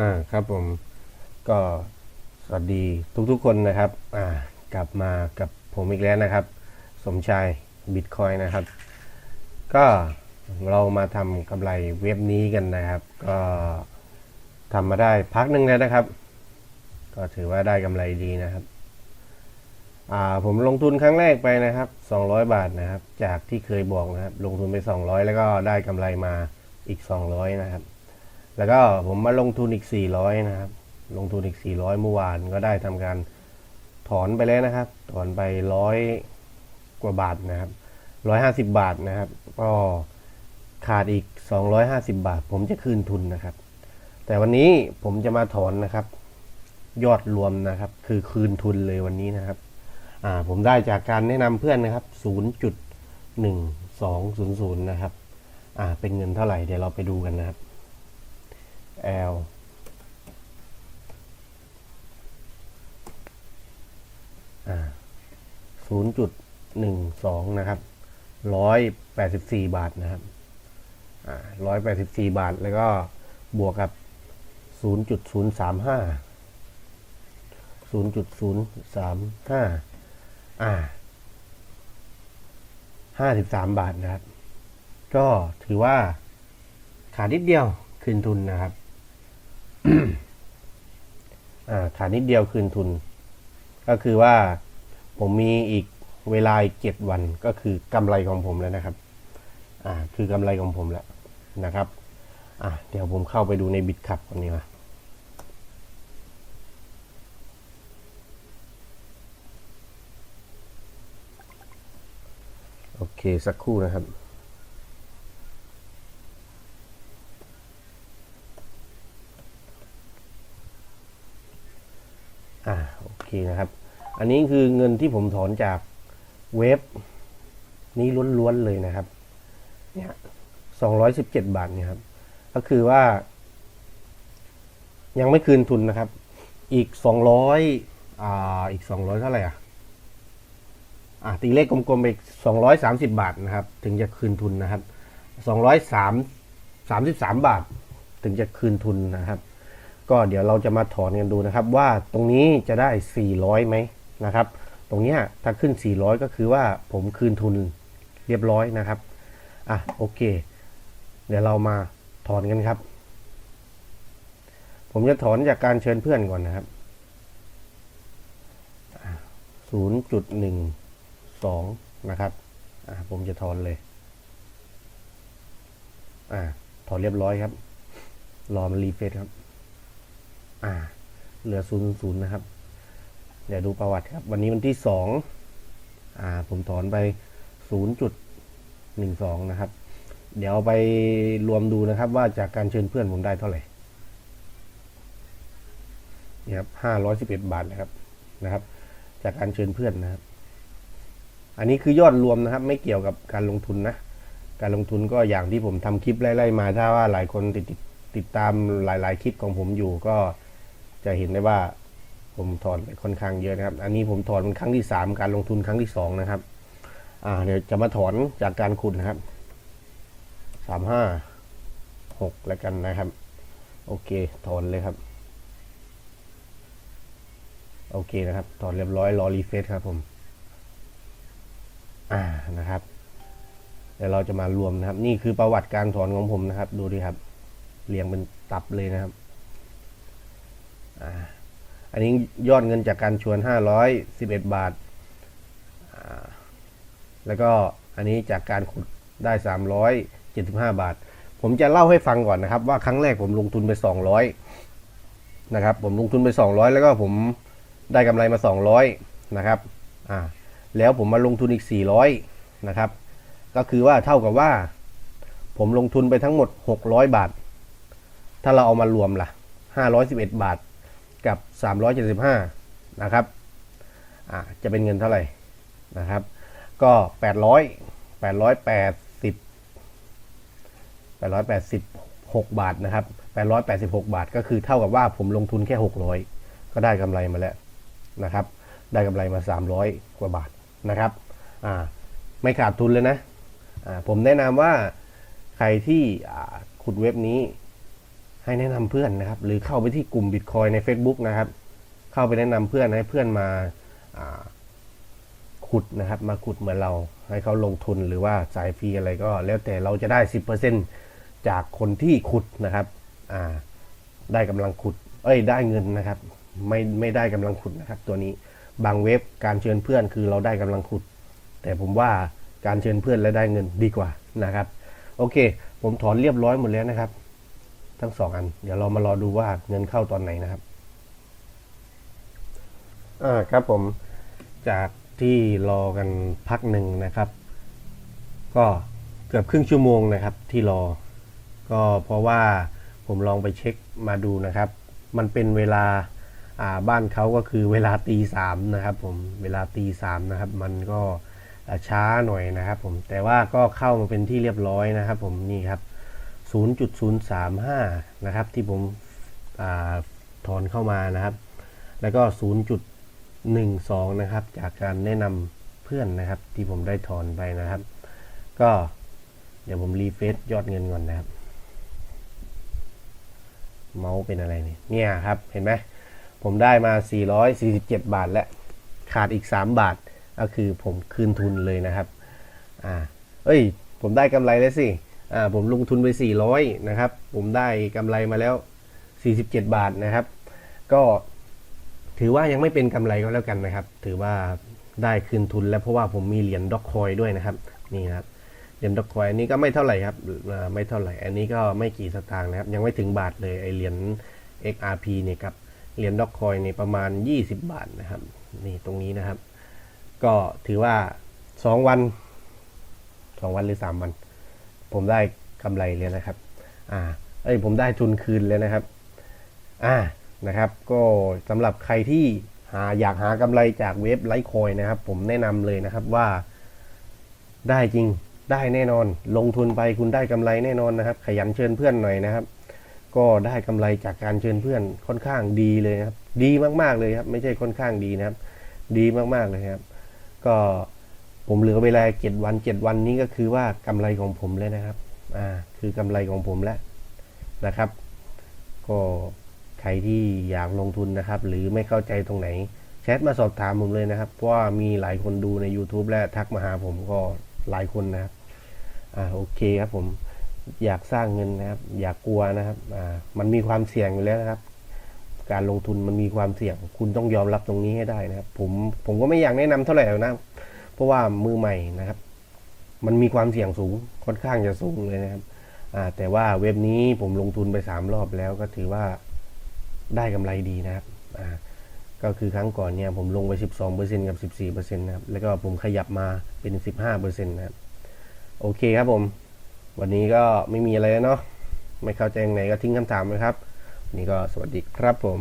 อ่าครับผมก็สวัสดีทุกๆคนนะครับอ่ากลับมากับผมอีกแล้วนะครับ สมชายบิตคอยนะครับ ก็เรามาทำกำไรเว็บนี้กันนะครับ ก็ทำมาได้พักหนึ่งแล้วนะครับ ก็ถือว่าได้กำไรดีนะครับอ่าผมลงทุนครั้งแรกไปนะครับ 200 บาทนะครับ จากที่เคยบอกนะครับ ลงทุนไป 200 แล้วก็ได้กำไรมาอีก 200 นะครับ แล้วก็ผมมาลงทุนอีก 400 นะครับ ลงทุนอีก 400 เมื่อวานก็ได้ทำการถอนไปแล้วนะครับ ถอนไปร้อยกว่าบาทนะครับ 150 บาทนะครับ ก็ขาดอีก 250 บาท ผมจะคืนทุนนะครับ แต่วันนี้ผมจะมาถอนนะครับ ยอดรวมนะครับ คือคืนทุนเลยวันนี้นะครับ อ่า ผมได้จากการแนะนำเพื่อนนะครับ 0.1200 นะครับ อ่า เป็นเงินเท่าไหร่เดี๋ยวเราไปดูกันนะครับ L ศูนย์จุดหนึ่งสองนะครับร้อยแปดสิบสี่บาทนะครับร้อยแปดสิบสี่บาท แล้วก็บวกกับศูนย์จุดศูนย์สามห้าศูนย์จุดศูนย์สามห้าอ่าห้าสิบสามบาทนะครับ ก็ถือว่าขาดนิดเดียวคืนทุนนะครับ ขาดนิดเดียวคืนทุน ก็คือว่าผมมีอีกเวลาอีกเจ็ดวันก็คือกำไรของผมแล้วนะครับ อ่า คือกำไรของผมแล้วนะครับ อะเดี๋ยวผมเข้าไปดูในบิตคับก่อนนี้มาโอเค สักครู่นะครับ โอเคนะครับ อันนี้คือเงินที่ผมถอนจากเว็บนี้ล้วนๆเลยนะครับ เนี่ยสองร้อยสิบเจ็ดบาทเนี่ยครับ ก็คือว่า ยังไม่คืนทุนนะครับ อีกสองร้อยอ่า อีกสองร้อยเท่าไหร่อะอ่าตีเลขกลมๆไปสองร้อยสามสิบาทนะครับ ถึงจะคืนทุนนะครับสองร้อยสามสามสิบสามบาท ถึงจะคืนทุนนะครับ ก็เดี๋ยวเราจะมาถอนกันดูนะครับว่าตรงนี้จะได้ 400ไหมนะครับ ตรงเนี้ยถ้าขึ้น 400 ก็คือว่าผมคืนทุนเรียบร้อยนะครับอะโอเค เดี๋ยวเรามาถอนกันครับ ผมจะถอนจากการเชิญเพื่อนก่อนนะครับ 0.12 นะครับอะผมจะถอนเลยอะถอนเรียบร้อยครับ รอมันรีเฟรชครับ อ่า เหลือศูนย์ศูนย์นะครับ เดี๋ยวดูประวัติครับ วันนี้วันที่สองอ่า ผมถอนไปศูนย์จุดหนึ่งสองนะครับ เดี๋ยวไปรวมดูนะครับ ว่าจากการเชิญเพื่อนผมได้เท่าไหร่นี่ครับห้าร้อยสิบเอ็ดบาทนะครับ นะครับ จากการเชิญเพื่อนนะครับ อันนี้คือยอดรวมนะครับ ไม่เกี่ยวกับการลงทุนนะ การลงทุนก็อย่างที่ผมทำคลิปไล่ๆมา ถ้าว่าหลายคนติดติดติดตามหลาย ๆ คลิปของผมอยู่ก็ จะเห็นได้ว่าผมถอนค่อนข้างเยอะนะครับ อันนี้ผมถอนเป็นครั้งที่สามการลงทุนครั้งที่สองนะครับ อ่า เดี๋ยวจะมาถอนจากการขุดนะครับสามห้าหกแล้วกันนะครับ โอเค ถอนเลยครับ โอเคนะครับ ถอนเรียบร้อยรอรีเฟซครับผม อ่า นะครับ เดี๋ยวเราจะมารวมนะครับ นี่คือประวัติการถอนของผมนะครับ ดูดิครับ เรียงเป็นตับเลยนะครับ อันนี้ยอดเงินจากการชวนห้าร้อยสิบเอ็ดบาท แล้วก็อันนี้จากการขุดได้สามร้อยเจ็ดสิบห้าบาท ผมจะเล่าให้ฟังก่อนนะครับ ว่าครั้งแรกผมลงทุนไปสองร้อยนะครับ ผมลงทุนไปสองร้อยแล้วก็ผมได้กำไรมาสองร้อยนะครับ อ่า แล้วผมมาลงทุนอีกสี่ร้อยนะครับ ก็คือว่าเท่ากับว่า ผมลงทุนไปทั้งหมดหกร้อยบาท ถ้าเราเอามารวมล่ะ 511 บาท กับ 375 นะครับอ่าจะเป็นเงินเท่าไหร่นะครับ ก็ 800 880 886 บาทนะครับ 886 บาท ก็คือเท่ากับว่าผมลงทุนแค่ 600 ก็ได้กำไรมาแล้วนะครับ ได้กำไรมา 300 กว่าบาทนะครับอ่าไม่ขาดทุนเลยนะอ่าผมแนะนำว่าใครที่อ่าขุดเว็บนี้ ให้แนะนำเพื่อนนะครับ หรือเข้าไปที่กลุ่มบิตคอยใน Facebook นะครับ เข้าไปแนะนำเพื่อนให้เพื่อนมาขุดนะครับ มาขุดเหมือนเรา ให้เขาลงทุนหรือว่าสายฟรีอะไรก็ แล้วแต่เราจะได้ 10%จากคนที่ขุดนะครับได้กำลังขุด เอ้ยได้เงินนะครับ ไม่ไม่ได้กำลังขุดนะครับ ตัวนี้บางเว็บการเชิญเพื่อนคือเราได้กำลังขุด แต่ผมว่าการเชิญเพื่อนและได้เงินดีกว่านะครับ โอเค ผมถอนเรียบร้อยหมดแล้วนะครับ ทั้งสองอัน เดี๋ยวเรามารอดูว่าเงินเข้าตอนไหนนะครับ อ่าครับผมจากที่รอกันพักหนึ่งนะครับ ก็เกือบครึ่งชั่วโมงนะครับที่รอ ก็เพราะว่าผมลองไปเช็คมาดูนะครับ มันเป็นเวลาอ่าบ้านเขาก็คือเวลาตีสามนะครับผมเวลาตีสามนะครับ มันก็ช้าหน่อยนะครับผมแต่ว่าก็เข้ามาเป็นที่เรียบร้อยนะครับ ผมนี่ครับ 0.035 นะครับ ที่ผมอถอนเข้ามานะครับ แล้วก็ 0.12 นะครับ จากการแนะนำเพื่อนนะครับ ที่ผมได้ถอนไปนะครับ ก็เดี๋ยวผมรีเฟซยอดเงินก่อนนะครับ เมาส์เป็นอะไรเนี่ยเนี่ยครับเห็นไหมผมได้มา 447 บาทและขาดอีก 3 บาทก็คือผมคืนทุนเลยนะครับ อ่า เอ้ย ผมได้กำไรแล้วสิ ผมลงทุนไป 400 นะครับ ผมได้กำไรมาแล้ว 47 บาทนะครับ ก็ถือว่ายังไม่เป็นกำไรก็แล้วกันนะครับ ถือว่าได้คืนทุนแล้วเพราะว่าผมมีเหรียญด็อกคอยด้วยนะครับ นี่ครับเหรียญด็อกคอยอันนี้ก็ไม่เท่าไหร่ครับไม่เท่าไหร่ อันนี้ก็ไม่กี่สตางค์นะครับ ยังไม่ถึงบาทเลยไอเหรียญ XRP เนี่ยครับเหรียญด็อกคอยเนี่ยประมาณ 20 บาทนะครับ นี่ตรงนี้นะครับ ก็ถือว่า 2 วัน 2 วันหรือ 3 วัน ผมได้กำไรเลยนะครับ อ่า เอ้ยผมได้ทุนคืนเลยนะครับ อ่า นะครับ ก็สำหรับใครที่หาอยากหากำไรจากเว็บไลท์คอยนะครับ ผมแนะนำเลยนะครับว่าได้จริงได้แน่นอน ลงทุนไปคุณได้กำไรแน่นอนนะครับ ขยันเชิญเพื่อนหน่อยนะครับ ก็ได้กำไรจากการเชิญเพื่อนค่อนข้างดีเลยนะครับ ดีมากๆเลยครับ ไม่ใช่ค่อนข้างดีนะครับ ดีมากๆเลยครับ ก็ ผมเหลือเวลาเจ็ดวันเจ็ดวันนี้ก็คือว่ากำไรของผมเลยนะครับ อ่า คือกำไรของผมแล้วนะครับ ก็ใครที่อยากลงทุนนะครับ หรือไม่เข้าใจตรงไหนแชทมาสอบถามผมเลยนะครับ เพราะว่ามีหลายคนดูใน YouTube และทักมาหาผมก็หลายคนนะครับ อ่า โอเคครับผม อยากสร้างเงินนะครับ อยากกลัวนะครับ อ่า มันมีความเสี่ยงอยู่แล้วนะครับการลงทุนมันมีความเสี่ยง คุณต้องยอมรับตรงนี้ให้ได้นะครับ ผม ผมก็ไม่อยากแนะนำเท่าไหร่นะ เพราะว่ามือใหม่นะครับ มันมีความเสี่ยงสูงค่อนข้างจะสูงเลยนะครับแต่ว่าเว็บนี้ผมลงทุนไปสามรอบแล้วก็ถือว่าได้กำไรดีนะครับก็คือครั้งก่อนเนี่ยผมลงไป 12%กับ 14%นะครับ แล้วก็ผมขยับมาเป็น 15%นะครับ โอเคครับผม วันนี้ก็ไม่มีอะไรแล้วเนาะ ไม่เข้าใจยังไงก็ทิ้งคำถามไว้ครับ นี่ก็สวัสดีครับผม